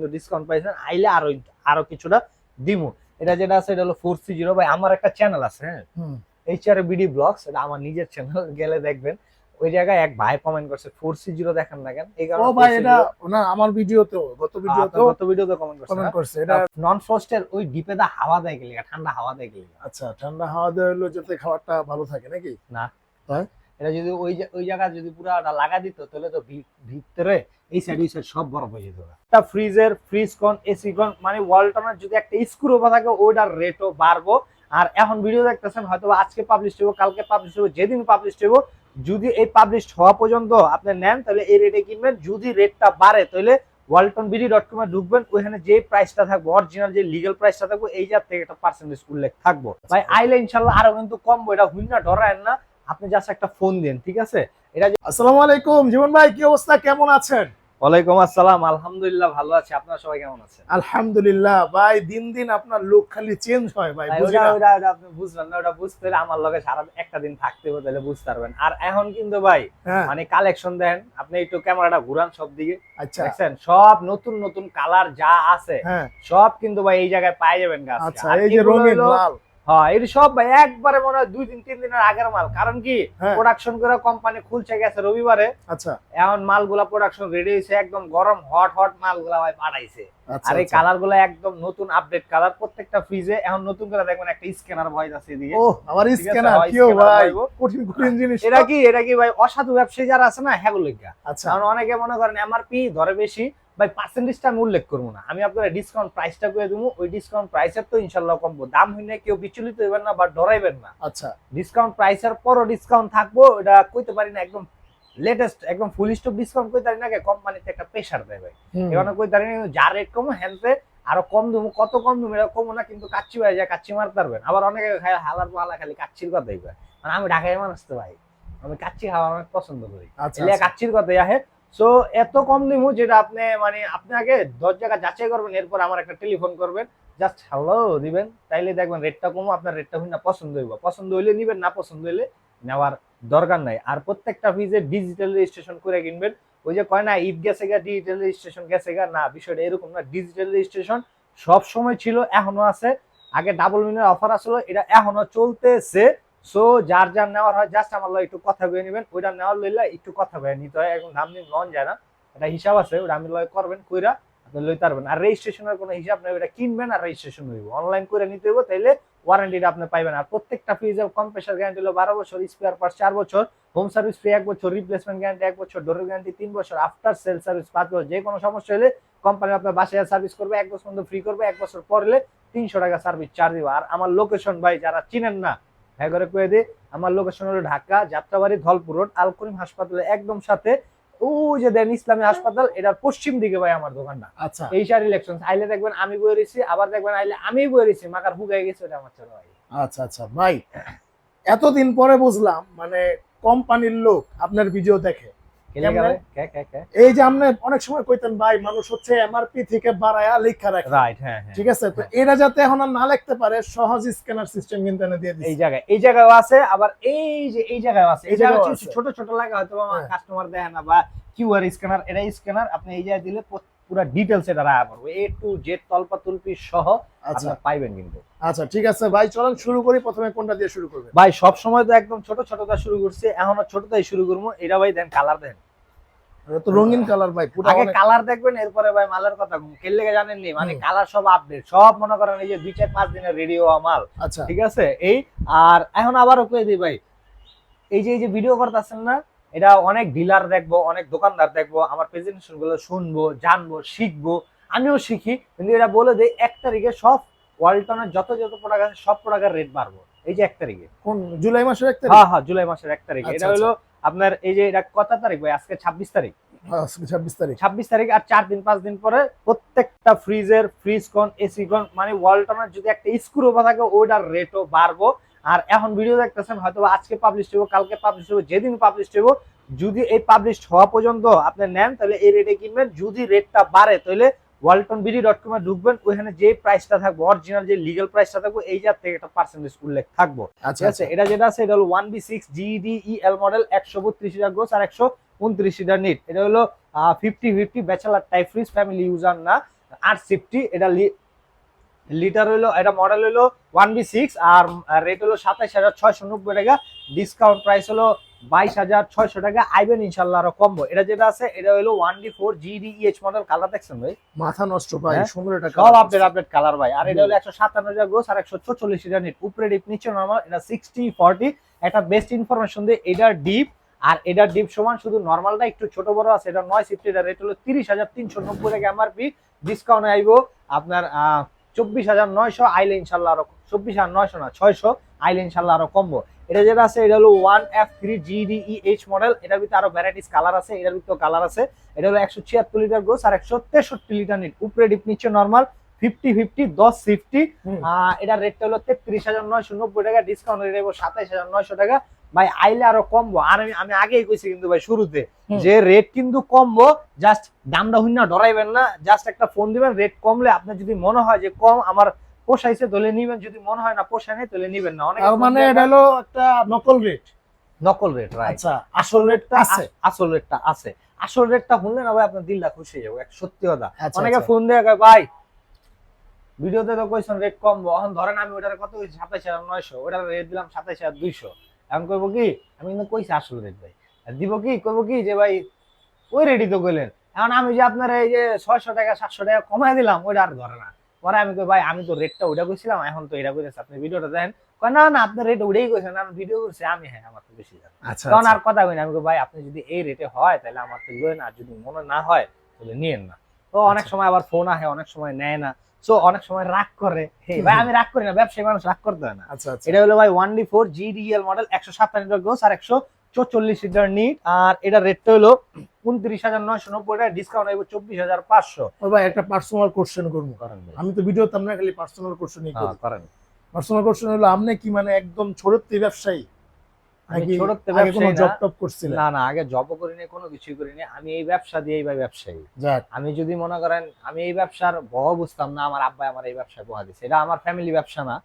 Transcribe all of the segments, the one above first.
কিন্তু ডিসকাউন্ট পাইছেন আইলে আরও আরও কিছুটা দিমু। এটা যেটা আছে এটা হলো ফোর সি জিরো ভাই আমার একটা চ্যানেল আছে হ্যাঁ? হুম। এইচ আর বিডি ব্লগস এটা আমার নিজের চ্যানেল গেলে দেখবেন। ওই জায়গায় এক ভাই কমেন্ট করছে ফোর সি জিরো দেখেন না কেন? এই ও ভাই এটা না আমার ভিডিওতেও গত ভিডিওতেও গত ভিডিওতে কমেন্ট করছে কমেন্ট করছে এটা নন ফ্রস্টের ওই ডিপে দা হাওয়া দেয় গেলে ঠান্ডা হাওয়া দেয় গেলে। আচ্ছা ঠান্ডা হাওয়া দেওয়া হলো যাতে খাবারটা ভালো থাকে নাকি? এটা যদি ওই ওই জায়গা যদি পুরো লাগা দিত, তাহলে তো ভিতরে এই সাইড ওই সব বরফ হয়ে যেত। একটা ফ্রিজের ফ্রিজ কন এসি কন মানে ওয়ালটনের যদি একটা স্ক্রু থাকে, ওইটার রেটও বাড়বো। আর এখন ভিডিও দেখতেছেন হয়তো আজকে পাবলিশ হইব, কালকে পাবলিশ হইব, যেদিন পাবলিশ হইব, যদি এই পাবলিশ হওয়া পর্যন্ত আপনি নেন, তাহলে এই রেটে কিনবেন। যদি রেটটা বাড়ে, তাহলে ওয়ালটন বিডি ডট কমে ঢুকবেন। ওইখানে যে প্রাইসটা থাকবে অরিজিনাল যে লিগেল প্রাইসটা থাকবে, এই জাত থেকে একটা পার্সেন্টেজ উল্লেখ থাকব। ভাই, আইলে ইনশাল্লাহ আরও কিন্তু কমবো, এটা হুইনা ডরায়েন না। আপনি জাস্ট একটা ফোন দেন ঠিক আছে? এটা আসসালামু আলাইকুম জীবন ভাই কি অবস্থা? কেমন আছেন? ওয়ালাইকুম আসসালাম আলহামদুলিল্লাহ ভালো আছি। আপনারা সবাই কেমন আছেন? আলহামদুলিল্লাহ ভাই দিন দিন আপনার লুক খালি চেঞ্জ হয় ভাই ভাই, বুঝি ওটা ওটা ওটা আপনি বুঝবেন না ওটা বুঝতে হলে আমার লগে সারা একটা দিন থাকতে হবে তাহলে বুঝতে পারবেন। আর এখন কিন্তু ভাই হ্যাঁ। মানে কালেকশন দেন আপনি একটু ক্যামেরাটা ঘুরান সব দিকে আচ্ছা। দেখছেন? সব নতুন নতুন কালার যা আছে হ্যাঁ। সব কিন্তু ভাই এই জায়গায় পাই যাবেন গাছ আচ্ছা এই যে রঙিন লাল। হ্যাঁ সব ভাই একবারে মনে হয় দুই দিন তিন দিনের আগের মাল। কারণ কি? হ্যাঁ। প্রোডাকশন করে কোম্পানি খুলছে গেছে রবিবারে। আচ্ছা। এখন মালগুলা প্রোডাকশন রেডি হয়েছে একদম গরম হট হট মালগুলা ভাই পাঠাইছে। আচ্ছা আর এই আচ্ছা। কালারগুলো একদম নতুন আপডেট কালার প্রত্যেকটা ফ্রিজে এখন নতুন করে দেখবেন একটা স্ক্যানার ভয়েস আছে এদিকে। ও আমার স্ক্যানার হয় কিও ভাই? কঠিন কঠিন জিনিস। এটা কি? এটা কি ভাই অসাধু ব্যবসায়ী যারা আছে না হ্যাঁ আচ্ছা। কারণ অনেকে মনে করেন এমআরপি ধরে বেশি ভাই পার্সেন্টেজটা আমি উল্লেখ করব না। আমি আপনার ডিসকাউন্ট প্রাইসটা করে দেবো। ওই ডিসকাউন্ট প্রাইসের তো ইনশাল্লাহ কমবো দাম হইলে কেউ বিচলিত হইবেন না বা ডরাইবেন না। আচ্ছা। ডিসকাউন্ট প্রাইসের পরও ডিসকাউন্ট থাকব এটা কইতে পারি না একদম লেটেস্ট একদম ফুল স্টপ ডিসকাউন্ট কইতে পারি না কোম্পানিতে একটা প্রেশার দেয় ভাই। এখানে কই কিন্তু যা রেট কমো হ্যান্ডে আরও কম দেবো কত কম দেবো এটা কমো না কিন্তু কাচ্চি হয়ে যায় কাচ্চি মারতে পারবেন। আবার অনেকে খায় হালার পালা খালি কাচ্চির কথাই কয়। মানে আমি ঢাকায় মানুষ তো ভাই আমি কাচ্চি খাওয়া অনেক পছন্দ করি। আচ্ছা আচ্ছা। কাচ্চির কথাই আহে সো এত কম দিমু যেটা আপনি মানে আপনি আগে দশ জায়গা যাচাই করবেন, এরপর আমার একটা টেলিফোন করবেন। জাস্ট হ্যালো দিবেন, তাইলে দেখবেন রেটটা কমো, আপনার রেটটা হইনা পছন্দ হইব। পছন্দ হইলে নিবেন, না পছন্দ হইলে নেওয়ার দরকার নাই। আর প্রত্যেকটা ফিজে ডিজিটাল রেজিস্ট্রেশন করে কিনবেন। ওই যে কয় না, ঈদ গেছে গা ডিজিটাল রেজিস্ট্রেশন গেছে গা, না, বিষয়টা এরকম না। ডিজিটাল রেজিস্ট্রেশন সব সময় ছিল, এখনও আছে। আগে ডাবল মিনের অফার আসলো, এটা এখনও চলতেছে। সো যার যার নেওয়ার হয় জাস্ট আমার একটু কথা বলে নেবেন। ওইটা নেওয়ার লইলে একটু কথা বলে নিতে হয়। এখন দাম নিয়ে লন যায় না। এটা হিসাব আছে, ওটা আমি লয় করবেন, কইরা আপনি লইতে পারবেন আর রেজিস্ট্রেশনের কোনো হিসাব নেই ওটা কিনবেন আর রেজিস্ট্রেশন হইব। অনলাইন করে নিতে হইব, তাইলে ওয়ারেন্টিটা আপনি পাইবেন। আর প্রত্যেকটা ফ্রিজের কম্প্রেসার গ্যারান্টি হলো, বারো বছর স্পেয়ার পার্ট চার বছর হোম সার্ভিস ফ্রি এক বছর রিপ্লেসমেন্ট গ্যারান্টি এক বছর ডোরের গ্যারান্টি তিন বছর আফটার সেল সার্ভিস পাঁচ বছর, যে কোনো সমস্যা হলে কোম্পানি আপনার বাসায় সার্ভিস করবে, এক বছর পর্যন্ত ফ্রি করবে, এক বছর পরলে তিনশো টাকা সার্ভিস চার্জ দিবে। আর আমার লোকেশন ভাই, যারা চিনেন না হ্যাঁ করে কয়ে দিই আমার লোকেশন হলো ঢাকা যাত্রাবাড়ি ধলপুর রোড আল করিম হাসপাতালের একদম সাথে। ওই যে দেন ইসলামী হাসপাতাল এটার পশ্চিম দিকে ভাই আমার দোকানটা। আচ্ছা। এই সার ইলেকশন আইলে দেখবেন আমি বই রয়েছি আবার দেখবেন আইলে আমি বই রয়েছি মাকার হুগাই গেছে ওটা আমার ছেলে ভাই। আচ্ছা আচ্ছা। ভাই এতদিন পরে বুঝলাম মানে কোম্পানির লোক আপনার ভিডিও দেখে এই যে আপনি অনেক সময় কইতেন ভাই মানুষ হচ্ছে এমআরপি থেকে বাড়ায়া লেখা রাখে। রাইট হ্যাঁ হ্যাঁ। ঠিক আছে? তো এরা যাতে এখন আর না লিখতে পারে সহজ স্ক্যানার সিস্টেম কিন্তু এনে দিয়ে এই জায়গায় এই জায়গায় আছে আবার এই যে এই জায়গায় আছে। এই জায়গায়। ছোট ছোট লাগে হয়তো আমার হ্যাঁ। কাস্টমার দেখে না বা কিউআর স্ক্যানার এটা স্ক্যানার আপনি এই জায়গায় দিলে পুরা ডিটেলস এটা পারব এ টু জেড তলপা তুলপি সহ আচ্ছা। পাইবেন কিন্তু। আচ্ছা ঠিক আছে ভাই চলেন শুরু করি প্রথমে কোনটা দিয়ে শুরু করবেন? ভাই সব সময় তো একদম ছোট ছোটটা শুরু করছে এখনও ছোটটাই শুরু করব। এটা ভাই দেন কালার দেন। তো রঙিন কালার ভাই আগে কালার দেখবেন এরপরে ভাই মালের কথা কেন লেগে জানেননি? মানে কালার সব আপডেট সব মনে করেন এই যে দুই চার পাঁচ দিনের রেডিও মাল। আচ্ছা। ঠিক আছে? এই আর এখন আবারও কয়ে দিই ভাই? এই যে এই যে ভিডিও করতেছেন না এটা অনেক ডিলার দেখব অনেক দোকানদার দেখব আমার প্রেজেন্টেশনগুলো শুনব জানব শিখব। আমিও শিখি কিন্তু এটা বলে দেয় এক তারিখে সব ওয়ালটনের যত যত প্রোডাক্ট আছে সব প্রোডাক্টের রেট বাড়বো। এই যে এক তারিখে। কোন জুলাই মাসের এক তারিখ? হ্যাঁ হ্যাঁ জুলাই মাসের এক তারিখে। আচ্ছা, এটা হলো আপনার এই যে এটা কত তারিখ ভাই? আজকে ছাব্বিশ তারিখ। হ্যাঁ, ছাব্বিশ তারিখ। ছাব্বিশ তারিখ আর চার দিন পাঁচ দিন পরে প্রত্যেকটা ফ্রিজের ফ্রিজ কন এসি কন মানে ওয়ালটনের যদি একটা স্ক্রু থাকে ওইটার রেটও বাড়বো। আর এখন ভিডিও দেখতেছেন হয়তো আজকে পাবলিশ হইব কালকে পাবলিশ হইব যেদিন পাবলিশ হইব যদি এই পাবলিশ হওয়া পর্যন্ত আপনি নেন তাহলে এই রেটে কিনবেন। যদি রেটটা বাড়ে তাহলে ওয়ালটন বিডি ডট কমে ঢুকবেন ওইখানে যে প্রাইসটা থাকবে অরিজিনাল যে লিগেল প্রাইসটা থাকবে এই জাত থেকে একটা পার্সেন্টেজ উল্লেখ থাকব। আচ্ছা ঠিক আছে? এটা যেটা আছে এটা হলো one B six GD L model একশো বত্রিশ লিটার গোস আর একশো উনত্রিশ লিটার নিট এটা হলো fifty fifty bachelor type fridge family user না আর সিফটি এটা লিটার হইল এটা মডেল হইল ওয়ান বি সিক্স আর রেট হলো সাতাইশ হাজার ছয়শো নব্বই টাকা। ডিসকাউন্ট প্রাইস হলো বাইশ হাজার ছয়শো টাকা। আইবেন ইনশাল্লাহ আরও কমবো। এটা যেটা আছে এটা হলো one D four GD EH model colour দেখছেন ভাই? মাথা নষ্ট ভাই হ্যাঁ? সুন্দর একটা সব আপডেট আপডেট কালার ভাই। আর এটা হলো একশো সাতান্ন হাজার গোস আর একশো চল্লিশ হাজার নিট উপরে ডিপ নিচে নর্মাল এটা সিক্সটি ফর্টি একটা বেস্ট ইনফরমেশন দিয়ে এটার ডিপ আর এটার ডিপ সমান শুধু নর্মালটা একটু ছোট বড় আছে এটা নয় সিফটি এটা রেট হলো তিরিশ হাজার তিনশো নব্বই টাকা এমআরপি ডিসকাউন্ট আইবো। আপনার চব্বিশ হাজার নয়শো আইলে ইনশাল্লাহ আরও চব্বিশ হাজার নয়শো না ছয়শো আইলে ইনশাল্লাহ আরও কমবো। এটা যেটা আছে এটা হলো one F three GDE H model. এটার ভিতরে আরও ভ্যারাইটিস কালার আছে এটার ভিতরে কালার আছে। এটা হলো একশো ছিয়াত্তর লিটার গোস আর একশো তেষট্টি লিটার নিট উপরে ডিপ নিচে নর্মাল ফিফটি ফিফটি দশ ফিফটি। এটার রেটটা হলো তেত্রিশ হাজার নয়শো নব্বই টাকা ডিসকাউন্ট রেট সাতাইশ হাজার নয়শো টাকা। ভাই আইলে আরও কমবো। আর আমি আমি আগেই কইছি কিন্তু ভাই শুরুতে যে রেট কিন্তু কমবো জাস্ট দামটা হুইনা ডরাইবেন না জাস্ট একটা ফোন দিবেন রেট কমলে আপনার যদি মনে হয় যে কম আমার পোষাইছে তাহলে নিবেন। যদি মনে হয় না পোষায় নেই তাহলে নিবেন না। অনেক মানে এটা হলো একটা নকল রেট নকল রেট রাইট আচ্ছা আসল রেটটা আছে। আসল রেটটা আছে। আসল রেটটা শুনলে না ভাই আপনার দিলটা খুশি হয়ে যাবে এক সত্যি কথা। আচ্ছা, অনেকে আচ্ছা। ফোন দিয়ে কয় ভাই ভিডিওতে তো কইছেন রেট কম এখন ধরেন আমি ওটার কত কইছি? সাতাইশ হাজার নয়শো ওটার রেট দিলাম সাতাইশ হাজার দুইশো। এখন কইবো কি আমি কিন্তু কইছি আসল রেট ভাই। আর দিব কি কইবো কি যে ভাই ওই রেডি তো কইলেন। এখন আমি যে আপনার এই যে ছয়শো টাকা সাতশো টাকা কমাই দিলাম ওইটা আর ধরে না। পরে আমি কই ভাই আমি তো রেটটা ওইটা কইছিলাম এখন তো এটা কইতেছে। আপনি ভিডিওটা দেন কয় না না আপনার রেট ওইটাই কইছেন আমি ভিডিও করছি আমি হ্যাঁ আমার তো বেশি জানি। আচ্ছা তখন আচ্ছা। আর কথা কই না আমি কই, ভাই আপনি যদি এই রেটে হয় তাহলে আমার তো লোন আর যদি মনে না হয় তাহলে নিয়েন না। তো অনেক আচ্ছা। সময় আবার ফোন আসে অনেক সময় নেয় না। সো অনেক সময় রাগ করে। ভাই আমি রাগ করি না ব্যবসায়ী মানুষ রাগ করতে হয় না। আচ্ছা আচ্ছা। এটা হলো ভাই one D four GDL model একশো সাতান্ন লিটার গোস আর একশো চৌচল্লিশ লিটার নিট। আর এটা রেটটা হলো উনত্রিশ হাজার নয়শো নব্বই টাকা ডিসকাউন্ট হইব চব্বিশ হাজার পাঁচশো। ও ভাই একটা পার্সোনাল কোশ্চেন করব। ভাই। আমি তো ভিডিওতে আমরা খালি পার্সোনাল কোশ্চেনই হ্যাঁ, করি। করেন। পার্সোনাল কোশ্চেন হলো আপনি কি মানে একদম ছোট ব্যবসায়ী? আমি ছোটতে ব্যবসায়ী জব টপ করছিলেন না। না আগে জবও করিনি কোনো কিছুই করিনি। আমি এই ব্যবসা ব্যবসায়ী। আমি যদি মনে করেন আমি এই ব্যবসার বহ বুঝতাম না আমার আমার এই ব্যবসায় বহা দিছে। এটা আমার ফ্যামিলি ব্যবসা না।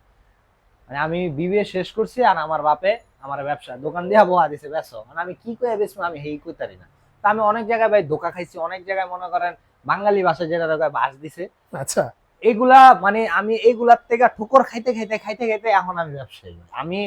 মানে আমি বিবিএ শেষ করছি আর আমার বাপে আমার ব্যবসা দোকান দিয়া বহা দিছে বেসো মানে আমি কি কয়ে বেসবো আমি হেই কইতারি না। তা আমি অনেক জায়গায় ভাই ধোকা খাইছি অনেক জায়গায় মনে করেন বাঙালি ভাষা যেটা জায়গায় বাস দিছে। আচ্ছা। এগুলা মানে আমি এইগুলার থেকে ঠুকর খাইতে খাইতে খাইতে খাইতে এখন আমি ব্যবসায়ী। আমি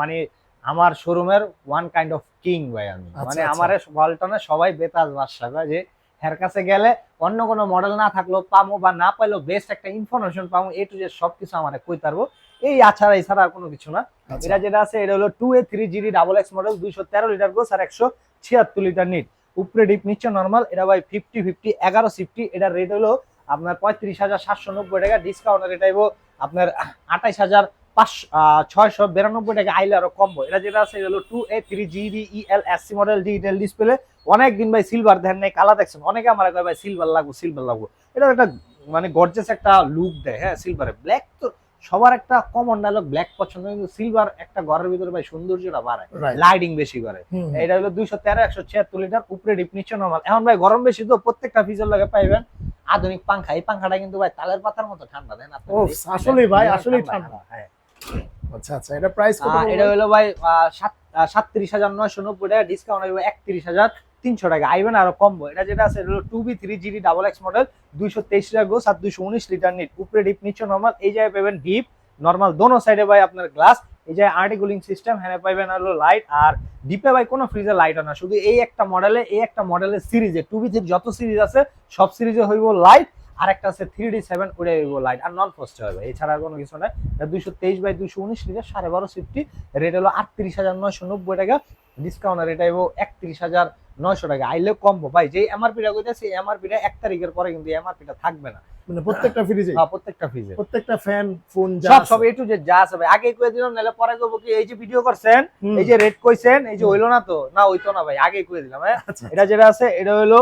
মানে আমার শোরুমের ওয়ান কাইন্ড অফ কিং ভাই আমি। আচ্ছা, মানে আচ্ছা। আমার ওয়ালটনে সবাই বেতাজ বাদশা ভাই যে হের কাছে গেলে অন্য কোনো মডেল না থাকল পামো বা না পাইলো বেস্ট একটা ইনফরমেশন পামো এ টু জেড সবকিছু আমার কই পারব। এই আছাড়া এছাড়া আর কোনো কিছু না। আচ্ছা। এটা যেটা আছে এটা হলো two A three GD double X model দুইশো তেরো লিটার গোস আর একশো ছিয়াত্তর লিটার নিট। উপরে ডিপ নিচে নর্মাল এটা ভাই ফিফটি ফিফটি এগারো সিফটি এটার রেট হলো আপনার পঁয়ত্রিশ হাজার সাতশো নব্বই টাকা। ডিসকাউন্ট রেট আইবো আপনার আঠাইশ হাজার পাঁচশো ছয়শো বিরানব্বই টাকা আইলে আরও কমবো। এটা যেটা আছে হলো two A three GD EL model digital display অনেক দিন ভাই সিলভার দেন নাই কালা দেখছেন? অনেকে আমার কয় ভাই সিলভার লাগবো সিলভার লাগবো। এটা একটা মানে গর্জেস একটা লুক দেয় হ্যাঁ সিলভারে ব্ল্যাক তো সবার একটা কমন ডায়লগ ব্ল্যাক পছন্দ কিন্তু সিলভার একটা ঘরের ভিতরে ভাই সৌন্দর্যটা বাড়ায় লাইটিং বেশি করে। এটা হলো দুইশো তেরো একশো ছিয়াত্তর লিটার উপরে ডিপ নিচে নর্মাল এখন ভাই গরম বেশি তো প্রত্যেকটা ফিচার লাগে পাইবেন। আধুনিক পাংখা এই পাংখাটা কিন্তু ভাই তালের পাতার মতো ঠান্ডা দেন ও, ভাই, আসলেই ঠান্ডা। হ্যাঁ। আচ্ছা আচ্ছা এটা প্রাইস কত এটা হলো ভাই সাতত্রিশ হাজার নয়শো নব্বই টাকা ডিসকাউন্ট হাজার তিনশো টাকা। আইবেন আরও কমবো। এটা যেটা আছে হলো two B three GD double X model দুইশো তেইশ টাকা গোস আর দুইশো উনিশ লিটার নিট উপরে ডিপ নিচে নর্মাল এই জায়গায় পাবেন ডিপ নর্মাল দোনো সাইডে ভাই আপনার গ্লাস এই জায়গায় আর্টি কুলিং সিস্টেম হ্যাঁ পাইবেন হলো লাইট আর ডিপে ভাই কোনো ফ্রিজে লাইট না। শুধু এই একটা মডেলে এই একটা মডেলের সিরিজে টু বি থ্রি যত সিরিজ আছে সব সিরিজে হইব লাইট আর একটা আছে থ্রি ডি সেভেন ওটা লাইট আর নন পোস্ট হবে। এছাড়া কোনো কিছু নাই দুইশো তেইশ বাই দুইশো উনিশ লিটার, সাড়ে বারো সিফটি রেট হলো আটত্রিশ হাজার নয়শো নব্বই টাকা। ডিসকাউন্ট রেট আইব একত্রিশ হাজার নয়শো টাকা আইলে কমবো। ভাই যে এমআরপিটা কইতেছি এমআরপিটা এক তারিখের পরে কিন্তু এমআরপিটা থাকবে না। মানে প্রত্যেকটা ফ্রিজে হ্যাঁ, প্রত্যেকটা ফ্রিজে প্রত্যেকটা ফ্যান ফোন যা সব সব এ টু জেড যা আছে ভাই। আগে কয়ে দিলাম নাহলে পরে কইবো কি এই যে ভিডিও করছেন এই যে রেট কইছেন এই যে হইল না তো? না হইতো না ভাই। আগে কয়ে দিলাম হ্যাঁ? আচ্ছা। এটা যেটা আছে এটা হলো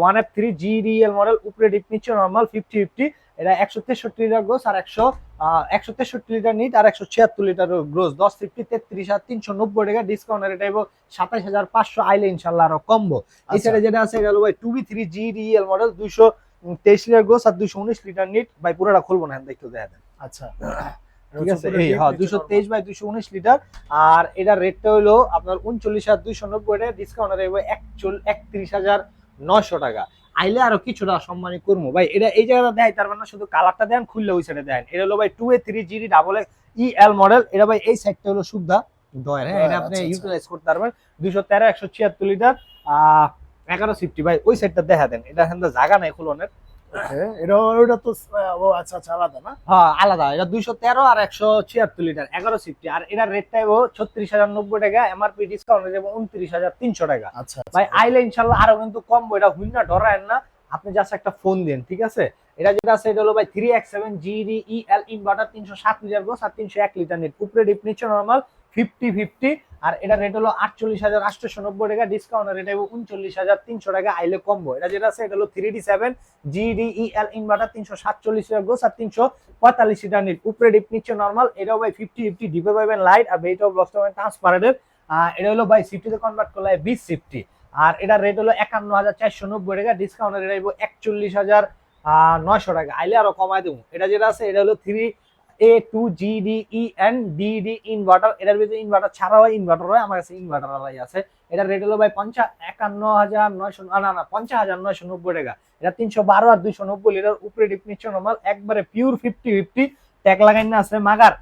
one F three GDL model উপরে ডিপ নিচ্ছে নর্মাল ফিফটি ফিফটি এটা একশো তেষট্টি লিটার গ্রোস আর একশো একশো তেষট্টি লিটার নিট আর একশো ছিয়াত্তর লিটার গ্রোস দশ ফিফটি তেত্রিশ হাজার তিনশো নব্বই টাকা। ডিসকাউন্ট এটা আইব সাতাশ হাজার পাঁচশো আইলে ইনশাল্লাহ আরও কমবো। এই আচ্ছা। যেটা আছে হলো ভাই two B three G GDL model দুইশো তেইশ লিটার গ্রোস আর দুইশো উনিশ লিটার নিট। ভাই পুরোটা খুলবো না একটু দেখা দেন। আচ্ছা। ঠিক আছে? এই হ্যাঁ দুশো তেইশ বাই দুশো উনিশ লিটার। আর এটার রেটটা হলো আপনার উনচল্লিশ হাজার দুইশো নব্বই টাকা। ডিসকাউন্ট একচল একত্রিশ হাজার নয়শো টাকা। আইলে আরও কিছুটা সম্মানী করব ভাই এটা এই জায়গাটা দেয় তার মানে শুধু কালারটা দেন খুললে ওই সাইডে দেন এটা হলো ভাই two A three GD double E L model এটা ভাই এই সাইডটা হলো সুবিধা দয়ের হ্যাঁ? এটা আপনি আচ্ছা, আচ্ছা। ইউটিলাইজ করতে পারবেন। দুইশো তেরো একশো ছিয়াত্তর লিটার আহ এগারো সিফটি ভাই ওই সাইডটা দেখা দেন। এটা জায়গা নাই খুলনের। এটা ওটা তো ও আচ্ছা আচ্ছা আলাদা না? হ্যাঁ আলাদা। এটা দুইশো তেরো আর একশো ছিয়াত্তর লিটার এগারো সিফটি। আর এটার রেটটা এবো ছত্রিশ হাজার নব্বই টাকা এমআরপি ডিসকাউন্ট যাবে উনত্রিশ হাজার তিনশো টাকা। আচ্ছা ভাই আইলে ইনশাল্লাহ আরও কিন্তু কমবো এটা না না। আপনি জাস্ট একটা ফোন দেন ঠিক আছে? এটা যেটা আছে এটা হলো ভাই three X seven GD E L inverter তিনশো সাত লিটার গোস আর তিনশো এক লিটার নেট উপরে ডিপ নর্মাল ফিফটি ফিফটি আর এটা রেট হলো আটচল্লিশ হাজার আটশোশো নব্বই টাকা ডিসকাউন্ট রেট হবে উনচল্লিশ হাজার তিনশো টাকা আইলে কমবো এটা যেটা আছে, এটা হলো three D seven GD E L inverter তিনশো সাতচল্লিশ লিটার গোস আর তিনশো পঁয়তাল্লিশ লিটার নেট উপরে ডিপ নিচ্ছে নর্মাল এটাও ভাই ফিফটি ফিফটি ডিপে পাবেন লাইট আর এইটাও ব্লস পাবেন ট্রান্সপারেন্টের এটা হলো ভাই সিফটিতে কনভার্ট করলে বিশ সিফটি আর এটার রেট হলো একান্ন হাজার চারশো নব্বই টাকা ডিসকাউন্ট রেট আসব একচল্লিশ হাজার নয়শো টাকা। আইলে আরও কমায় দেবো। এটা যেটা আছে, এটা হলো three A two G D E N D D inverter এটার ভিতরে ইনভার্টার ছাড়াও ইনভার্টার হয় আমার কাছে ইনভার্টার আলাই আছে। এটার রেট হলো ভাই পঞ্চা একান্ন হাজার নয়শো না না পঞ্চাশ হাজার নয়শো নব্বই টাকা। এটা তিনশো বারো আর দুইশো নব্বই লিটার, উপরে ডিপ নিচ্ছে নর্মাল একবারে পিওর ফিফটি ফিফটি ট্যাগ লাগাই না আছে, মাগার।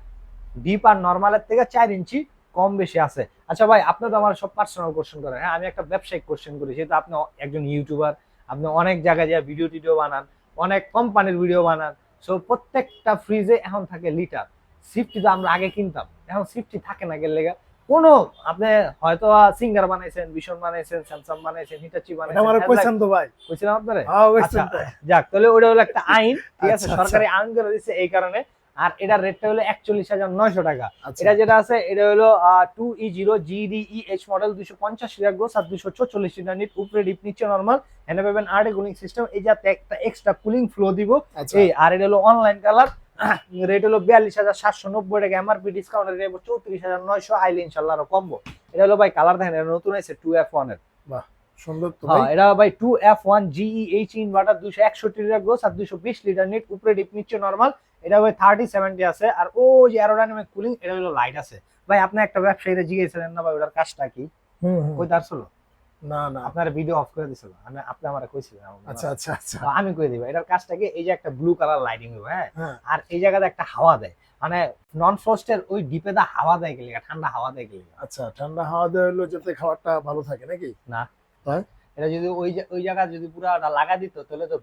ডিপ আর নর্মালের থেকে চার ইঞ্চি কম বেশি আছে। আচ্ছা ভাই, আপনি তো আমার সব পার্সোনাল কোশ্চেন করেন। হ্যাঁ আমি একটা ব্যবসায়িক কোশ্চেন করি, যেহেতু আপনি একজন ইউটিউবার আপনি অনেক জায়গায় যা ভিডিও টিডিও বানান, অনেক কোম্পানির ভিডিও বানান সো প্রত্যেকটা ফ্রিজে এখন থাকে লিটার সিফটি তো আমরা আগে কিনতাম। এখন সিফটি থাকে না গেলে কোনো আপনি হয়তো সিঙ্গার বানাইছেন ভীষণ বানাইছেন স্যামসাং বানাইছেন হিটাচি এটা আমার বানাইছেন কোয়েশ্চেন তো ভাই। কইছিলাম আপনারে? হ্যাঁ আচ্ছা যাক তাহলে ওটা হলো একটা আইন ঠিক আছে? আচ্ছা, আচ্ছা। সরকারি আইন করে দিচ্ছে এই কারণে। আর এটার রেটটা হলো একচল্লিশ হাজার নয়শো টাকা। আচ্ছা। এটা যেটা আছে এটা হলো two E zero GD E H model দুশো পঞ্চাশ লিটার গ্রোস আর দুশো চল্লিশ লিটার নিট উপরে ডিপ নিচে নর্মাল এনে পাবেন আর কুলিং সিস্টেম এই যাতে একটা এক্সট্রা কুলিং ফ্লো দিব। আচ্ছা। এই আর এটা হলো অনলাইন কালার রেট হলো বিয়াল্লিশ হাজার সাতশো নব্বই টাকা এমআরপি ডিসকাউন্ট রেট চৌত্রিশ হাজার নয়শো আইলে ইনশাল্লাহ আরও কমবো। এটা হলো ভাই কালার দেখেন এটা নতুন আছে টু এফ ওয়ানের। সুন্দর তো হ্যাঁ ভাই? এটা ভাই two F one GE H inverter দুশো একষট্টি লিটার গ্রোস আর দুশো বিশ লিটার নিট উপরে ডিপ নিচ্ছে নর্মাল এটা ভাই থার্টি সেভেন্টি আছে। আর ও যে অ্যারোডাইনামিক কুলিং এটা হলো লাইট আছে। ভাই আপনি একটা ব্যবসায়ীরা জিজ্ঞেসছিলেন না ভাই ওটার কাজটা কি? হুম। কই না না। আপনার ভিডিও অফ করে দিছিল। আমি আপনি আমার কইছিলেন আচ্ছা আচ্ছা আচ্ছা। আমি কই দিব। এটার কাজটা কি? এই যে একটা ব্লু কালার লাইটিং হবে হ্যাঁ? আর এই জায়গাতে একটা হাওয়া দেয়। মানে নন ফ্রস্টের ওই ডিপে দা হাওয়া দেয় গেলে ঠান্ডা হাওয়া দেয় গেলে আচ্ছা ঠান্ডা হাওয়া দেওয়া হলো যাতে খাবারটা ভালো থাকে নাকি? এটা যদি ওই ওই জায়গা যদি পুরো লাগা দিত তাহলে তো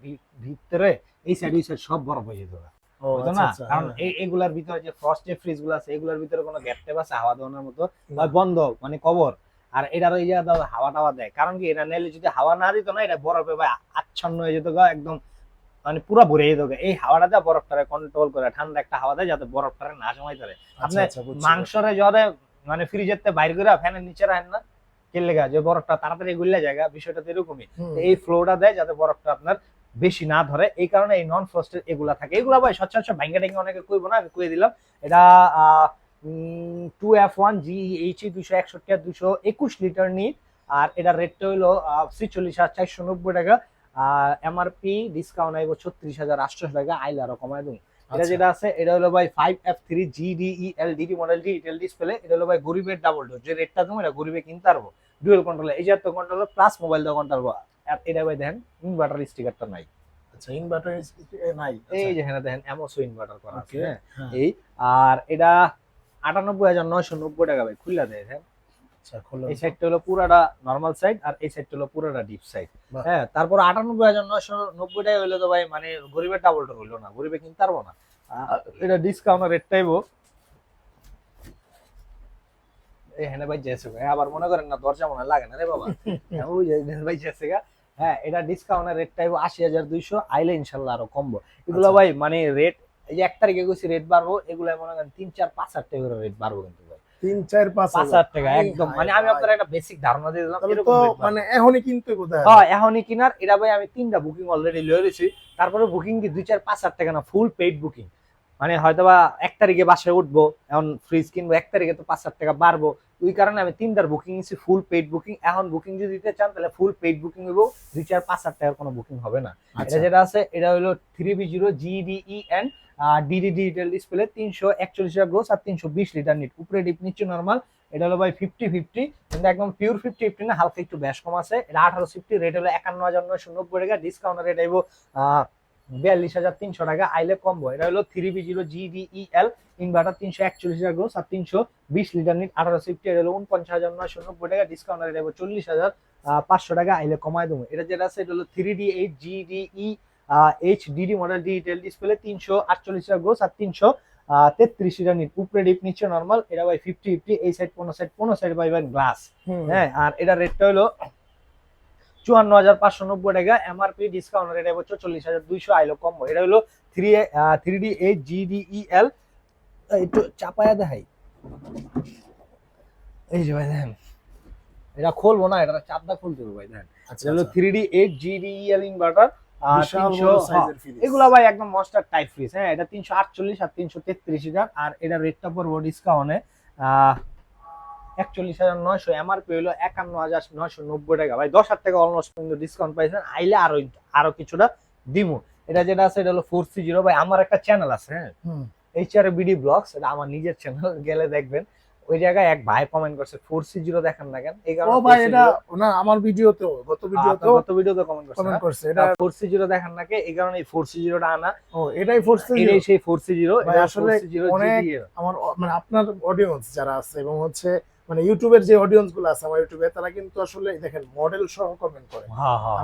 ভিতরে এই সাইড ওই সাইড সব বরফ হয়ে যেত ও বুঝতো আচ্ছা না? আচ্ছা কারণ হ্যাঁ। এগুলার ভিতরে যে ফ্রস্ট ফ্রিজগুলো আছে এগুলোর ভিতরে কোনো গ্যাপ ট্যাপ আছে হাওয়া দেওয়ার মতো। হয় বন্ধ মানে কবর। আর এটার ওই জায়গা হাওয়া টাওয়া দেয়। কারণ কি এটা নাইলে যদি হাওয়া না দিত না এটা বরফে ভাই আচ্ছন্ন হয়ে যেত গা একদম মানে পুরো ভরে যেত। এই হাওয়াটা দেয় বরফটারে কন্ট্রোল করে ঠান্ডা একটা হাওয়া দেয় যাতে বরফটারে না পারে। আচ্ছা আপনি আচ্ছা মাংসরে জ্বরে মানে ফ্রিজের বাইর করে ফ্যানের নিচে রাখেন না। গা যে বরফটা তাড়াতাড়ি গুললে জায়গা বিষয়টা তো এরকমই। এই ফ্লোটা দেয় যাতে বরফটা আপনার বেশি না ধরে। এই কারণে এই নন ফ্রস্টের এগুলা থাকে। এগুলা ভাই সচরাচর ভাঙ্গা টাঙ্গা অনেকে কইব না আমি কই দিলাম। এটা two F one G H দুশো একষট্টি আর দুশো একুশ লিটার নিট। আর এটার রেটটা হলো ছিচল্লিশ হাজার চারশো নব্বই টাকা। আর এমআরপি ডিসকাউন্ট আইব ছত্রিশ হাজার আটশো টাকা আইলে আরও কমাই দেবো এটা আচ্ছা। যেটা আছে এটা হলো ভাই five F three GDE L DD model detail display এটা হলো ভাই গরিবের ডাবল ডোর যে রেটটা তুমি এটা গরিবে কিনতে পারব। ডুয়েল কন্ট্রোল এই যে তো কন্ট্রোল প্লাস মোবাইল দিয়ে কন্ট্রোল আর এটা ভাই দেখেন ইনভার্টার স্টিকারটা নাই। আচ্ছা ইনভার্টার নাই এই যে হ্যাঁ দেখেন এমওসো ইনভার্টার করা আছে। হ্যাঁ। এই আর এটা আটানব্বই হাজার নয়শো নব্বই টাকা ভাই খুললা দেয় হ্যাঁ। আচ্ছা এই সাইডটা হলো পুরাটা নর্মাল সাইড আর এই সাইডটা হলো পুরাটা ডিপ সাইড হ্যাঁ তারপর আটানব্বই হাজার নয়শো নব্বই টাকা হইলে তো ভাই মানে গরিবের ডাবল ডোর হইল না গরিবে কিনতে পারব না। এটা ডিসকাউন্ট রেট হ্যাঁ ভাই আবার মনে করেন না দরজা মনে লাগে না রে বাবা। হ্যাঁ, ভাই গা। হ্যাঁ এটা ডিসকাউন্টের আশি হাজার দুইশো আইলে ইনশাল্লাহ আরও কমবো। এগুলো আচ্ছা। ভাই মানে রেট এই যে এক তারিখে গেছি রেট বাড়বো এগুলো মনে করেন তিন চার পাঁচ হাজার টাকা রেট বাড়বো কিন্তু ভাই। তিন চার পাঁচ হাজার। টাকা একদম। মানে আমি আপনার একটা বেসিক ধারণা দিয়ে দিলাম। মানে এখনই কিন্তু কোথায়? হ্যাঁ এখনই কিনার। এটা ভাই আমি তিনটা বুকিং অলরেডি লয়ে রয়েছি তারপরে বুকিং কি দুই চার পাঁচ হাজার টাকা না ফুল পেইড বুকিং মানে হয়তো বা এক তারিখে বাসায় উঠবো এখন ফ্রিজ কিনবো এক তারিখে তো পাঁচ হাজার টাকা বাড়বো। ওই কারণে আমি তিনটার বুকিং নিচ্ছি ফুল পেইড বুকিং এখন বুকিং যদি দিতে চান তাহলে ফুল পেইড বুকিং হইব। দুই চার পাঁচ হাজার টাকার কোনো বুকিং হবে না। এটা আচ্ছা। যেটা আছে এটা হলো three B zero GDE N DD digital display তিনশো একচল্লিশ লিটার গ্রোস আর তিনশো বিশ লিটার নিট উপরে ডিপ নিচে নর্মাল এটা হলো ভাই ফিফটি ফিফটি কিন্তু একদম পিওর ফিফটি ফিফটি না হালকা একটু ব্যাস কম আছে। এটা আঠারো ফিফটি রেট হলো একান্ন হাজার নয়শো নব্বই টাকা। ডিসকাউন্ট রেট আইব বিয়াল্লিশ হাজার তিনশো টাকা আইলে কম্বো এটা হলো three B zero GDEL inverter তিনশো একচল্লিশ হাজার গ্রোস আর তিনশো বিশ লিটার নিট আঠারো ফিফটি এটা হলো উনপঞ্চাশ হাজার নয়শো নব্বই টাকা ডিসকাউন্ট আইব চল্লিশ হাজার পাঁচশো টাকা আইলে কমায় দেবো। এটা যেটা আছে এটা হলো three D eight GDE H DD model digital display তিনশো আটচল্লিশ হাজার গ্রোস আর তিনশো তেত্রিশ লিটার নিট। উপরে ডিপ নিচে নর্মাল এটা ভাই ফিফটি ফিফটি এই সাইড পনেরো সাইড পনেরো সাইড পাইবেন গ্লাস হ্যাঁ আর এটা রেটটা হলো চুয়ান্ন হাজার পাঁচশো নব্বই টাকা এমআরপি ডিসকাউন্ট রেট এবছর চল্লিশ হাজার দুইশো আইলো কম্বো এটা হলো three three D eight GDEL একটু চাপায়া দেখাই। এই যে ভাই দেখেন এটা খুলবো না এটা চাপটা খুলতে হবে ভাই দেখেন। আচ্ছা এটা হলো থ্রি ডি এইট ইনভার্টার হ্যাঁ, সাইজের ফ্রিজ এগুলো ভাই একদম মস্টার টাইপ ফ্রিজ হ্যাঁ এটা তিনশো আটচল্লিশ আর তিনশো তেত্রিশ হাজার আর এটা রেটটা পড়ব ডিসকাউন্টে একচল্লিশ হাজার নয়শো এমআরপি হলো একান্ন হাজার নয়শো নব্বই টাকা। ভাই দশ হাজার টাকা অলমোস্ট পর্যন্ত ডিসকাউন্ট পাইছেন আইলে আরও আরও কিছুটা দিব এটা যেটা আছে এটা হলো ফোর সি জিরো ভাই আমার একটা চ্যানেল আছে হ্যাঁ? HR H R BD blogs এটা আমার নিজের চ্যানেল গেলে দেখবেন। ওই জায়গায় এক ভাই কমেন্ট করছে ফোর সি জিরো দেখেন না কেন? এই ও ভাই এটা না আমার ভিডিওতেও গত ভিডিওতেও গত ভিডিওতে কমেন্ট করছে কমেন্ট করছে এটা ফোর সি জিরো দেখেন নাকি এই কারণে এই ফোর সি জিরোটা আনা। ও এটাই ফোর্স এটাই সেই ফোর সি জিরো আসলে অনেক আমার মানে আপনার অডিয়েন্স যারা আছে এবং হচ্ছে মানে ইউটিউবের যে অডিয়েন্সগুলো আছে আমার ইউটিউবে তারা কিন্তু আসলে দেখেন মডেল সহ কমেন্ট করে।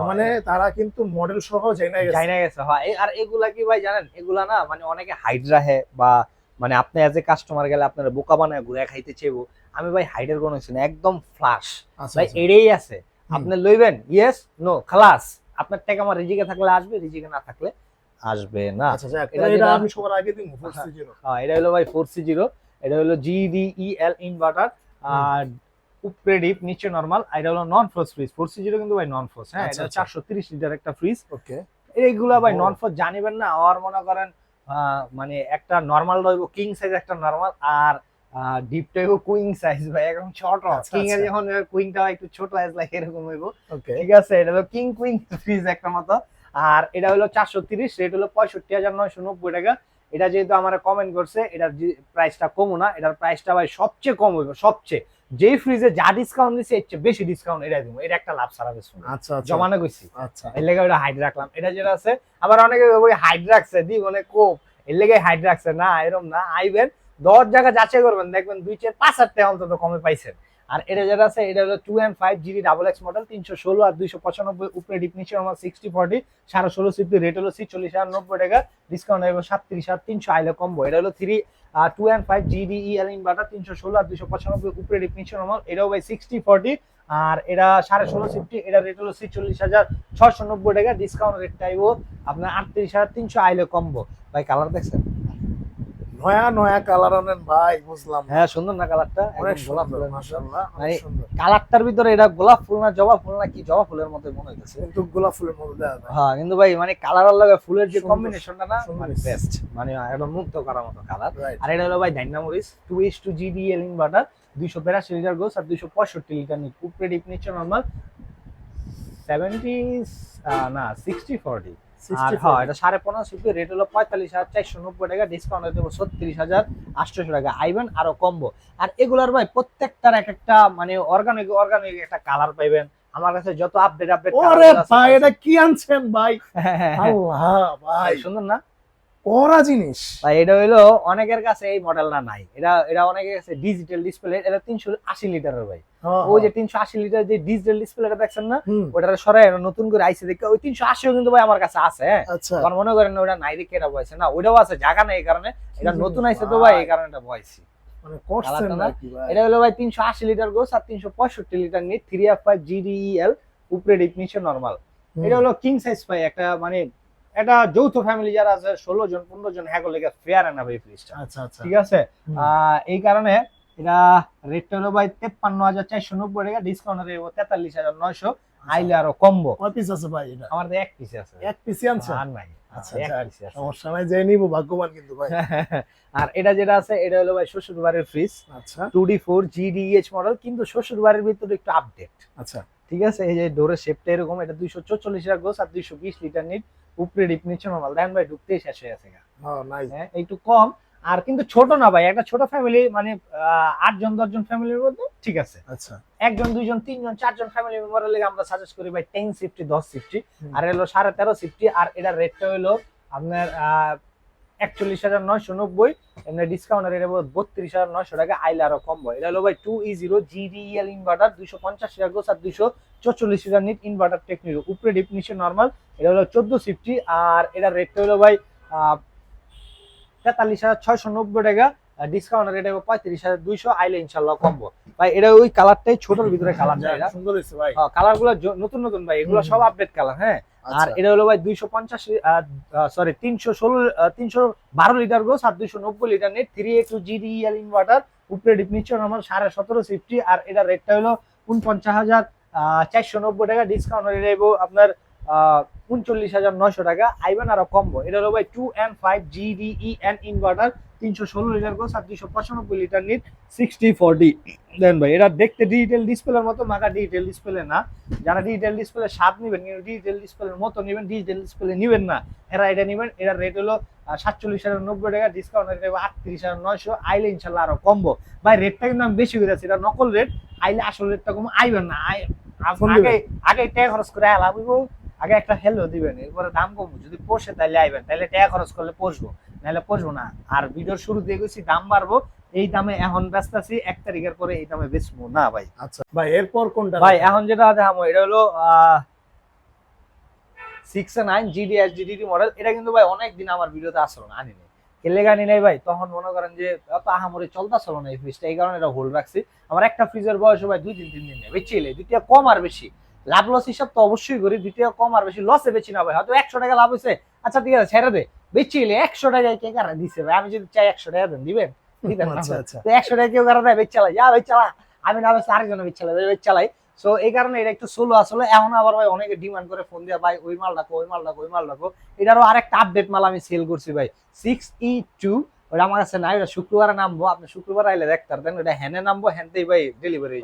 মানে তারা কিন্তু মডেল সহ জেনে গেছে। চাইনা গেছে হয় আর এগুলা কি ভাই জানেন? এগুলা না মানে অনেকে হাইট রাখে বা মানে আপনি এজ এ কাস্টমার গেলে আপনার বোকা বানায় ঘুরে খাইতে চাইব। আমি ভাই হাইডের কোনো না একদম ফ্লাশ আচ্ছা ভাই আচ্ছা। এড়েই আছে। আপনি লইবেন ইয়েস নো খালাস। আপনার টাকা আমার রিজিকে থাকলে আসবে রিজিকে না থাকলে আসবে না। আচ্ছা এটা আমি সবার আগে দিব ফোর্স হ্যাঁ, এটা হলো ভাই ফোর সি জিরো এটা হলো জিডিইএল ইনভার্টার আর উপরে ডিপ নিচে নর্মাল এটা হলো non frost fridge four C zero কিন্তু ভাই নন ফ্রোজ হ্যাঁ এটা। চারশো তিরিশ লিটার একটা ফ্রিজ ওকে এইগুলা ভাই নন ফ্রোজ জানিবেন না আর মনে করেন মানে একটা নর্মাল রইব কিং সাইজ একটা নর্মাল আর ডিপটা হইব কুইং সাইজ ভাই একদম ছোট কিং এর আচ্ছা। যখন কুইংটা একটু ছোট সাইজ লাগে এরকম হইব। ঠিক আছে এটা হলো কিং কুইং ফ্রিজ একটা মতো। আর এটা হলো চারশো তিরিশ রেট হলো পঁয়ষট্টি হাজার নয়শো নব্বই টাকা। এটা যেহেতু আমার কমেন্ট করছে এটার প্রাইসটা কমও না এটার প্রাইসটা ভাই সবচেয়ে কম হইবে সবচেয়ে। যেই ফ্রিজে যা ডিসকাউন্ট দিছে এর চেয়ে বেশি ডিসকাউন্ট এটা দিব। এটা একটা লাভ সারা বেশ আচ্ছা আচ্ছা। জমানো গেছি আচ্ছা। এর লেগে ওটা হাইড রাখলাম। এটা যেটা আছে আবার অনেকে ওই হাইড রাখছে দি মানে কোপ। এর লেগে হাইড রাখছে। না এরকম না। আইবেন দশ জায়গা যাচাই করবেন দেখবেন দুই চার পাঁচ হাজার টাকা অন্তত কমে পাইছেন। আর এটা যেটা আছে, এটা হলো two and five GB double X model তিনশো ষোলো আর দুইশো পঁচানব্বই উপরে নিচে আমার সিক্সটি ফর্টি সাড়ে ষোলো সিফটি রেট হলো ছিচল্লিশ হাজার নব্বই টাকা ডিসকাউন্ট হবে সাতত্রিশ হাজার তিনশো আইলে কম্বো এটা হলো three two and five GB GDEL inverter তিনশো ষোলো আর দুইশো পঁচানব্বই উপরে ডিপ নিচে নর্মাল এটাও ভাই সিক্সটি ফর্টি আর এটা সাড়ে ষোলো সিফটি এটা রেট হলো ছিচল্লিশ হাজার ছশো নব্বই টাকা ডিসকাউন্ট রেট চাইব আপনার আটত্রিশ হাজার তিনশো আইলে কম্বো ভাই কালার দেখছেন? নয়া নয়া কালার আনেন ভাই বুঝলাম হ্যাঁ সুন্দর না কালারটা অনেক গোলাপ ফুলের মাশাআল্লাহ মানে অনেক সুন্দর কালারটার ভিতরে এটা গোলাপ ফুল না জবা ফুল না কি জবা ফুলের মতো মনে হইতেছে। কিন্তু গোলাপ ফুলের মধ্যে দেওয়া হ্যাঁ কিন্তু ভাই মানে কালার লাগে ফুলের যে কম্বিনেশনটা না মানে বেস্ট মানে একদম মুক্ত করার মতো কালার আর এটা হলো ভাই ডাইনামোরিস two S two GDL inverter দুইশো বিরাশি লিটার গোস আর দুইশো পঁয়ষট্টি লিটার নিট উপরে ডিপ নিচে নর্মাল সেভেন্টি না সিক্সটি ফর্টি আর হ্যাঁ এটা সাড়ে পনেরো সিপি রেট হলো পঁয়তাল্লিশ হাজার চারশো নব্বই টাকা ডিসকাউন্ট হয়ে দেবো ছত্রিশ হাজার আটশোশো টাকা। আইবেন আরও কমবো। আর এগুলার ভাই প্রত্যেকটার এক একটা মানে অর্গানিক অর্গানিক একটা কালার পাইবেন। আমার কাছে যত আপডেট আপডেট ওরে ভাই এটা কি আনছেন ভাই? হ্যাঁ, আল্লাহ ভাই। সুন্দর না? করা জিনিস। ভাই এটা হইল অনেকের কাছে এই মডেলটা নাই। এটা এটা অনেকের কাছে ডিজিটাল ডিসপ্লে এটা তিনশো আশি লিটারের ভাই। হ্যাঁ, ওই যে তিনশো আশি লিটার যে ডিজিটাল ডিসপ্লেটা দেখছেন না ওটা সরাই নতুন করে আইসে দেখে ওই তিনশো আশিও কিন্তু ভাই আমার কাছে আছে হ্যাঁ। আচ্ছা। মনে করেন ওটা নাই রেখে এটা বয়সে। না ওটাও আছে জায়গা নেই এই কারণে। এটা নতুন আইসে তো ভাই। এই কারণে এটা বয়সি। মানে এটা হলো ভাই তিনশো আশি লিটার গোস আর তিনশো পঁয়ষট্টি litre net three F five GDEL উপরে ডিপ নিচে নর্মাল এটা হলো কিং সাইজ ভাই একটা মানে এটা যৌথ ফ্যামিলি যারা আছে ষোলো জন পনেরো জন হ্যাঁ লেগে ফেয়ার না ভাই ফ্রিজটা আচ্ছা আচ্ছা। ঠিক আছে? এই কারণে এটা রেটটা হলো ভাই তেপ্পান্ন হাজার চারশো নব্বই টাকা ডিসকাউন্ট হয়ে তেতাল্লিশ হাজার নয়শো। আইলে আরও কমবো। কয় পিস আছে ভাই এটা? আমার এক পিসে আছে। এক পিসি আনছেন আর নাই। আচ্ছা। সমস্যা নাই নিব ভাগ্যবান কিন্তু ভাই। আর এটা যেটা আছে এটা হলো ভাই শ্বশুর বাড়ির ফ্রিজ আচ্ছা two D four GDH model কিন্তু শ্বশুর বাড়ির ভিতরে একটু আপডেট আচ্ছা। ঠিক আছে? এই যে ডোরের শেপটা এরকম এটা দুইশো চল্লিশ লিটার গোস আর দুইশো বিশ লিটার নিট উপরে ডিপ নিচে নর্মাল দেন ভাই ঢুকতেই শেষ হয়ে গেছে হ্যাঁ হ্যাঁ একটু কম আর কিন্তু ছোট না ভাই একটা ছোট ফ্যামিলি মানে আহ, আটজন দশজন ফ্যামিলির মধ্যে ঠিক আছে। আচ্ছা। একজন দুইজন তিনজন চারজন ফ্যামিলি মেম্বারের লেগে আমরা সাজেস্ট করি ভাই টেন সিফটি দশ সিফটি। আর হলো সাড়ে তেরো সিফটি আর এটার রেটটা হলো আপনার একচল্লিশ হাজার নয়শো নব্বই, এমনি ডিসকাউন্ট রেট বত্রিশ হাজার নয়শো টাকা, আইলে আরও কম হয়। এটা হলো ভাই two E zero GDL inverter দুইশো পঞ্চাশ হাজার গোস আর দুইশো চল্লিশ হাজার নিট ইনভার্টার টেকনিক উপরে ডিপ নর্মাল এটা হলো চোদ্দ সিফটি আর এটার রেটটা হলো ভাই তেতাল্লিশ হাজার ছয়শো নব্বই টাকা। ডিসকাউন্ট রেট হবে পঁয়ত্রিশ হাজার দুইশো আইলে ইনশাল্লাহ কমবো। ভাই এটা ওই কালারটাই ছোটর ভিতরে কালার সুন্দর হয়েছে ভাই। কালারগুলো নতুন নতুন ভাই এগুলো সব আপডেট কালার হ্যাঁ? আর আচ্ছা এটা হলো ভাই দুইশো পঞ্চাশ সরি তিনশো ষোলো তিনশো বারো লিটার গোস আর দুইশো নব্বই litre net three A two GDL inverter উপরে ডিপ নিচ্ছে আমার সাড়ে সতেরো সিফটি আর এটার রেটটা হলো উনপঞ্চাশ হাজার চারশো নব্বই টাকা ডিসকাউন্ট হয়ে যাব আপনার উনচল্লিশ হাজার নয়শো টাকা আইবেন আরও কমবো। এটা হলো ভাই two N five GDE N inverter তিনশো ষোলো লিটার গোস আর দুইশো পঁচানব্বই litre net sixty forty. Then ভাই এটা দেখতে ডিজিটাল ডিসপ্লের মতো মাকা ডিজিটাল ডিসপ্লে না। যারা ডিজিটাল ডিসপ্লে স্বাদ নেবেন কিন্তু ডিজিটাল ডিসপ্লের মতো নেবেন ডিজিটাল ডিসপ্লে নেবেন না। এরা এটা নেবেন এটার রেট হলো সাতচল্লিশ হাজার নব্বই টাকা ডিসকাউন্ট রেট হবে আটত্রিশ হাজার নয়শো আইলে ইনশাল্লাহ আরও কমবো। ভাই রেটটা কিন্তু আমি বেশি করে এটা নকল রেট আইলে আসল রেটটা কম আইবেন না আগে আগে টাকা খরচ করে বুঝব? আগে একটা হেলো দিবেন এরপরে দাম কমবো। যদি পোষে তাহলে আইবেন তাহলে টাকা খরচ করলে পোষবো। নাহলে পোষবো না। আর ভিডিওর শুরু দিয়ে গেছি দাম বাড়বো এই দামে এখন ব্যস্ত আছি এক তারিখের পরে এই দামে বেচবো। না ভাই। আচ্ছা ভাই এরপর কোনটা? ভাই এখন যেটা দেখাবো এটা হলো six nine GD S GD model এটা কিন্তু ভাই অনেক দিন আমার ভিডিওতে আসলো না আনিনি। কেলে গানি নাই ভাই তখন মনে করেন যে অত আহামরি চলতেছিল না এই ফ্রিজটা এই কারণে এটা হোল্ড রাখছি। আমার একটা ফ্রিজের বয়স ভাই দুই তিন তিন দিন নেই বেশি এলে দুইটা কম আর বেশি। লাভ লস হিসাব তো অবশ্যই করি দুইটা কম আর বেশি লসে বেশি না ভাই। হয়তো একশো টাকা লাভ হয়েছে আচ্ছা ঠিক আছে ছেড়ে দে। বেশি এলে একশো টাকায় কে কারা দিছে ভাই? আমি যদি চাই একশো টাকা দেন দিবেন? আচ্ছা। আচ্ছা। একশো টাকা কেউ কারও দেয়? বেচ চালাই যা বেচ চালা আমি না বেচ আরেকজন বেচ চালাই বেচ চালাই সো এই কারণে এটা একটু সোলো আসলে এখন আবার ভাই অনেকে ডিমান্ড করে ফোন দিয়ে ভাই ওই মাল রাখো ওই মাল রাখো ওই মাল রাখো। এটারও আরেকটা আপডেট মাল আমি সেল করছি ভাই। সিক্স ই টু ওটা আমার কাছে নাই ওটা শুক্রবারে নামবো আপনি শুক্রবার আইলে দেখতে পারতেন ওটা হ্যানে নামবো হ্যানতেই ভাই ডেলিভারি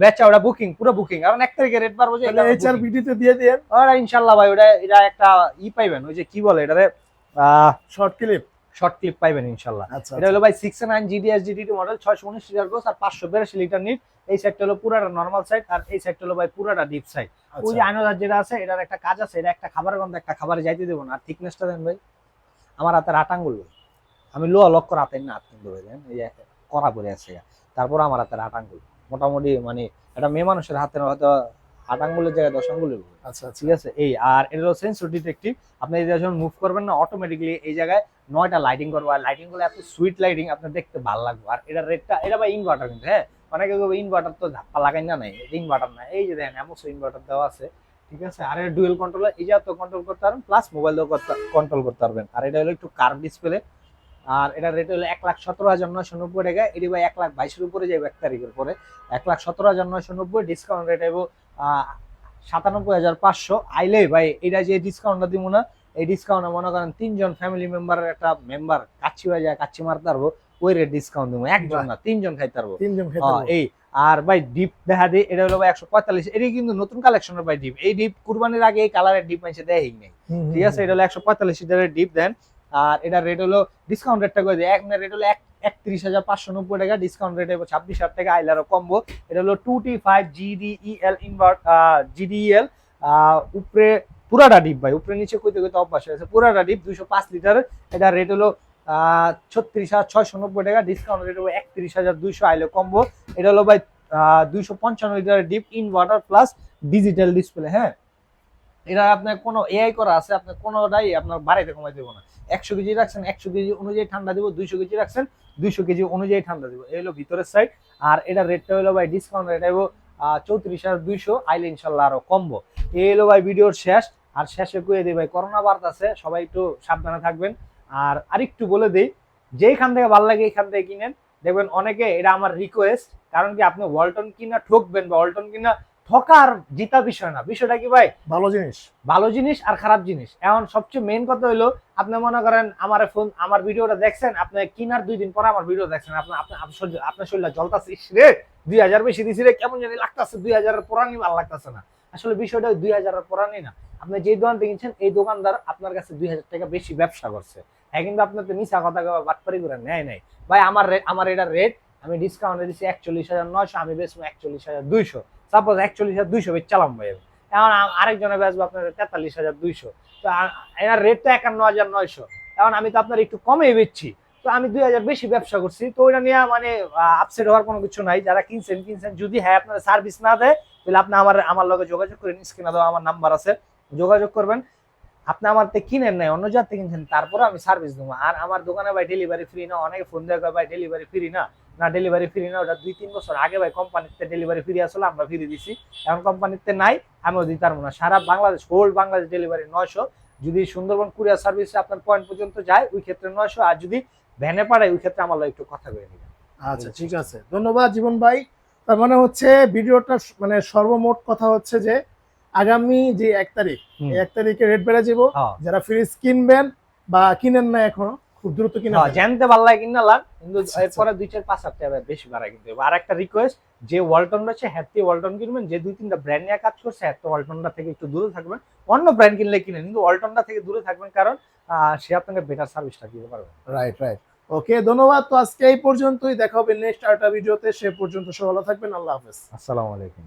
বেচা ওটা বুকিং পুরো বুকিং কারণ এক তারিখে রেট পারব যে তাহলে এইচআর বিডিতে দিয়ে দেন। ওরা ইনশাল্লাহ ভাই ওটা এটা একটা ই পাইবেন ওই যে কি বলে এটারে? শর্ট ক্লিপ শর্ট ক্লিপ পাইবেন ইনশাল্লাহ। আচ্ছা এটা হলো ভাই six nine GDS GDT model ছয়শো উনিশ লিটার গোস আর পাঁচশো বিরাশি লিটার নিট এই সাইডটা হলো পুরাটা নর্মাল সাইড আর এই সাইডটা হলো ভাই পুরাটা ডিপ সাইড ওই যে আচ্ছা যেটা আছে এটার একটা কাজ আছে এটা একটা খাবারের গন্ধ একটা খাবারে যাইতে দেবো না। আর থিকনেসটা দেন ভাই আমার হাতে আটাঙ্গুল ভাই। আমি লোয়া লক্ষ রাতের না হাত কিন্তু এই করা করে আছে তারপর আমার হাতের আটাঙ্গুল মোটামুটি মানে একটা মেয়ে মানুষের হাতের হয়তো আট আঙ্গুলের জায়গায় দশ আঙ্গুলের আচ্ছা আচ্ছা। ঠিক আছে? এই আর এটা হলো সেন্সর ডিটেকটিভ আপনি এটা যখন মুভ করবেন না অটোমেটিকলি এই জায়গায় নয়টা লাইটিং করব। আর লাইটিংগুলো এত সুইট লাইটিং আপনার দেখতে ভালো লাগবে। আর এটা রেটটা এটা ভাই ইনভার্টার কিন্তু হ্যাঁ? অনেকে ইনভার্টার তো ধাপ্পা লাগাই না নাই। ইনভার্টার না। এই যে দেখেন এমন ইনভার্টার দেওয়া আছে। ঠিক আছে? আর এটা ডুয়েল কন্ট্রোলার এই যা তো কন্ট্রোল করতে পারবেন প্লাস মোবাইল দিয়েও কন্ট্রোল করতে পারবেন। আর এটা হলো একটু কার্ভ ডিসপ্লে আর এটা রেট হলো এক লাখ সতেরো হাজার নয়শো নব্বই টাকা। এটি ভাই এক লাখ বাইশের উপরে যাবে এক তারিখের পরে। এক লাখ সতেরো হাজার নয়শো নব্বই ডিসকাউন্ট রেট এবো সাতানব্বই হাজার পাঁচশো। আইলে ভাই এটা যে ডিসকাউন্টটা দিব না এই ডিসকাউন্টে মনে করেন তিনজন ফ্যামিলি মেম্বারের একটা মেম্বার কাচ্চি হয়ে যায় কাচ্চি মারতে পারব ওই রেট ডিসকাউন্ট দিব একজন না তিনজন খাইতে পারব। তিনজন এই আর ভাই ডিপ দেখা দিই এটা হলো ভাই একশো পঁয়তাল্লিশ। এটি কিন্তু নতুন কালেকশনের ভাই ডিপ এই ডিপ কুরবানির আগে এই কালারের ডিপ মাইসে দেয় নেই। ঠিক আছে এটা হলো একশো পঁয়তাল্লিশ ডিপ দেন। আর এটার রেট হলো ডিসকাউন্ট রেটটা করে এক রেট হলো এক একত্রিশ হাজার পাঁচশো নব্বই টাকা ডিসকাউন্ট রেট ছাব্বিশ হাজার টাকা, আইলারও কম্বো। এটা হলো two T five GDEL invert GDL উপরে পুরাটা ডিপ ভাই, উপরে নিচে কইতে কইতে অভ্যাস হয়েছে পুরাটা ডিপ দুইশো পাঁচ লিটার এটা রেট হলো ছত্রিশ হাজার ছয়শো নব্বই টাকা ডিসকাউন্ট রেট হবে একত্রিশ হাজার দুইশো আইলে কম্বো। এটা হলো ভাই দুইশো পঞ্চান্ন লিটারের deep inverter plus digital display হ্যাঁ? এটা আপনার কোনো এআই করা আছে, আপনার কোনোটাই আপনার বাড়াইতে কমাই দেবো না। একশো কেজি রাখছেন, একশো কেজি অনুযায়ী ঠান্ডা দিব, দুইশো কেজি রাখছেন, দুইশো কেজি অনুযায়ী ঠান্ডা দিব। এই হলো ভিতরের সাইড আর এটা রেটটা হলো ভাই ডিসকাউন্ট রেট হলো চৌত্রিশ হাজার দুইশো আইলে ইনশাল্লাহ আরও কমবো। এই হলো ভাই ভিডিওর শেষ। আর শেষে কুয়ে দিই ভাই, করোনা বার্তাছে সবাই একটু সাবধানে থাকবেন। আর আরেকটু বলে দিই, যেইখান থেকে ভালো লাগে এইখান থেকে কিনেন। দেখবেন অনেকে এটা আমার রিকোয়েস্ট কারণ কি আপনি ওয়ালটন কিনা ঠকবেন বা ওয়ালটন কিনা ঠকার জিতা বিষয় না। বিষয়টা কি ভাই? ভালো জিনিস। ভালো জিনিস আর খারাপ জিনিস। এখন সবচেয়ে মেন কথা হলো আপনি মনে করেন আমার ফোন আমার ভিডিওটা দেখছেন আপনি কিনার দুই দিন পরে আমার ভিডিও দেখছেন। আপনি আপনার আপনার শরীর- জলতাছে রে দুই হাজার বেশি দিছি রে কেমন জানি লাগতাছে দুই হাজারের পুরানি ভালো লাগতাছে না। আসলে বিষয়টা দুই হাজারের পুরানি না। আপনি যে দোকান থেকে কিনছেন এই দোকানদার আপনার কাছে দুই হাজার টাকা বেশি ব্যবসা করছে। হ্যাঁ কিন্তু আপনার তো মিশা কথা বাটপারি করে নেয় নাই। ভাই আমার আমার এটা রেট আমি ডিসকাউন্টে দিচ্ছি একচল্লিশ হাজার নয়শো আমি বেচবো একচল্লিশ হাজার দুইশো। সাপোজ একচল্লিশ হাজার দুইশো বেচ চালাম ভাই। এখন আরেকজনে বেচবো আপনার তেতাল্লিশ হাজার দুইশো। তো এনার রেট তো একান্ন হাজার নয়শো। এখন আমি তো আপনার একটু কমেই বেচছি। তো আমি দুই হাজার বেশি ব্যবসা করছি। তো ওইটা নিয়ে মানে আপসেট হওয়ার কোনো কিছু নাই। যারা কিনছেন কিনছেন যদি হ্যাঁ আপনার সার্ভিস না দেয় তাহলে আপনি আমার আমার লগে যোগাযোগ করেন। স্ক্রিনে দেওয়া আমার নাম্বার আছে। যোগাযোগ করবেন। আপনি আমার থেকে কিনেন নাই অন্য জাত থেকে কিনছেন তারপরে আমি সার্ভিস দেবো। আর আমার দোকানে ভাই ডেলিভারি ফ্রি না অনেকে ফোন কয়, ভাই ডেলিভারি ফ্রি না। না ডেলিভারি ফ্রি না ওটা দুই তিন বছর আগে ভাই কোম্পানিতে ডেলিভারি ফ্রি আসলে আমরা ফ্রি দিছি। এখন কোম্পানিতে নাই আমিও দিতে পারব না। সারা বাংলাদেশ হোল বাংলাদেশ ডেলিভারি নয়শো। যদি সুন্দরবন কুরিয়ার সার্ভিসে আপনার পয়েন্ট পর্যন্ত যায় ওই ক্ষেত্রে নয়শো। আর যদি ভ্যানে পাঠায় ওই ক্ষেত্রে আমার একটু কথা বলে নেবেন। আচ্ছা ঠিক আছে। ধন্যবাদ জীবন ভাই। তার মানে হচ্ছে ভিডিওটা মানে সর্বমোট কথা হচ্ছে যে আগামী যে এক তারিখ এক তারিখে রেট বেড়ে যাব। হ্যাঁ। যারা ফ্রিজ কিনবেন বা কিনেন না এখনও খুব দ্রুত কিনে হ্যাঁ, জানতে কিনা লাগ কিন্তু। এরপরে দুই চার পাঁচ হাজার টাকা বেশি কিন্তু আর একটা রিকোয়েস্ট যে ওয়ালটন রয়েছে হ্যাপি ওয়ালটন কিনবেন। যে দুই তিনটা ব্র্যান্ড নিয়ে কাজ করছে হ্যাপি ওয়ালটনটা থেকে একটু দূরে থাকবেন। অন্য ব্র্যান্ড কিনলে কিনেন কিন্তু ওয়ালটনটা থেকে দূরে থাকবেন কারণ আহ, সে আপনাকে বেটার সার্ভিসটা দিতে পারবে। রাইট রাইট ওকে ধন্যবাদ। তো আজকে এই পর্যন্তই। দেখা হবে নেক্সট আরেকটা ভিডিওতে সে পর্যন্ত সব ভালো থাকবেন। আল্লাহ হাফেজ। আসসালামু আলাইকুম।